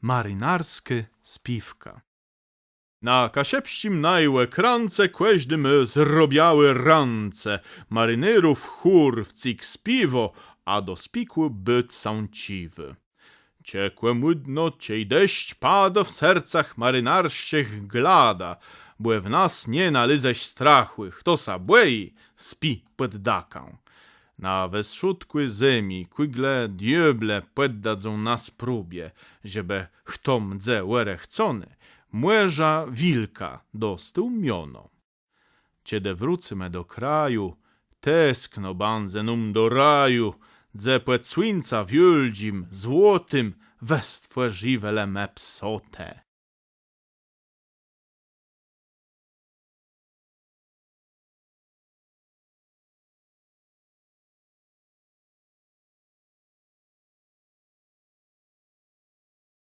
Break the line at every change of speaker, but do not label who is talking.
marynarskie spiwka. Na kasiepścim najłe krance kłeźdy my zrobiały rance, marynyrów chór w cik spiwo, a do spikły byt sąciwy. Ciekłe młydno, ciej deszcz pada w sercach marynarszych glada, błe w nas nie naliześ strachłych, to sa błei, spi pod daką. Na weszutkły zemi, kwigle dieble poddadzą nas próbie, żeby kto mdze łere chcony, młeża wilka dostumiono. Ciede wrócimy do kraju, teskno banzenum do raju, dze płet słońca wiuldzim, złotym, westwę żywele me psote.